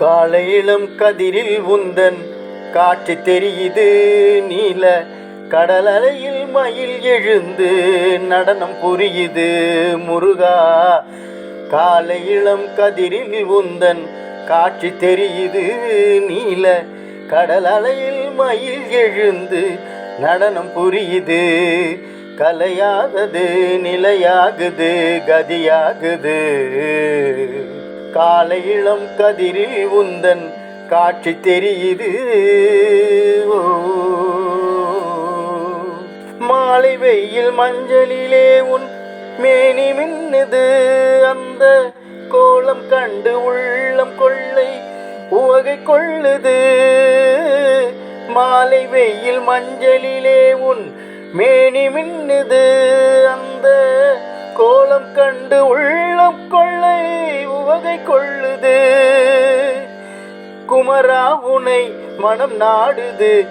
காலை இளம் கதிரில் உந்தன். காட்சி தெரியுது நீல கடல் அலையில் மயில் எழுந்து நடனம் புரியுது முருகா. காலை இளம் கதிரில் உந்தன். காட்சி தெரியுது நீல கடல் அலையில் மயில் எழுந்து நடனம் புரியுது. கலையாதது நிலையாகுது கதியாகுது. காலை இளம் கதிரில் உந்தன் காட்சி தெரியுது. மாலை வெயில் மஞ்சளிலே உன் மேனி மின்னுது. அந்த கோலம் கண்டு உள்ளம் கொள்ளை உவகை கொள்ளுது. மாலை வெயில் மஞ்சளிலே உன் மேனி மின்னுது. அந்த கோலம் கண்டு உள்ளம் கொள் உவகை கொள்ளுது. குமரா உனை மனம் நாடுது.